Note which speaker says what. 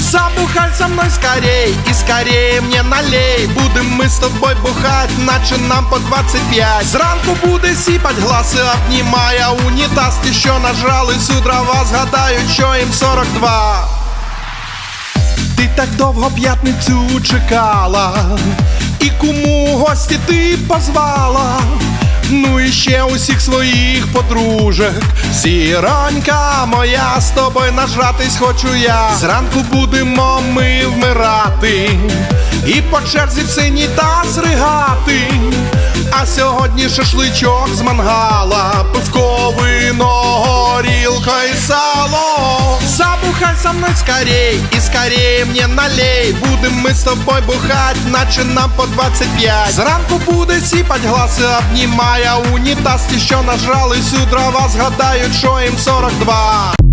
Speaker 1: Забухай со мной скорей и скорее мне налей. Будем ми з тобою бухать, наче нам по 25 Зранку буде сіпать гласи, обнімає унітаз Ті, що нажрались у дрова, згадають, що їм 42 ти так довго п'ятницю чекала, і кому гості ти позвала. Ну і ще усіх своїх подружок. Сіронька моя з тобою нажратись хочу я. Зранку будемо ми вмирати, і по черзі в синій таз ригати. А сьогодні шашличок з мангала, пивко, вино, горілка і сало. Забухай со мной скорей И скорее мне налей. Будем мы с тобой бухать, наче нам по 25 Зранку буде сіпать гласи, обнімає унітаз Ті, що нажрались всю дрова, згадають, що їм 42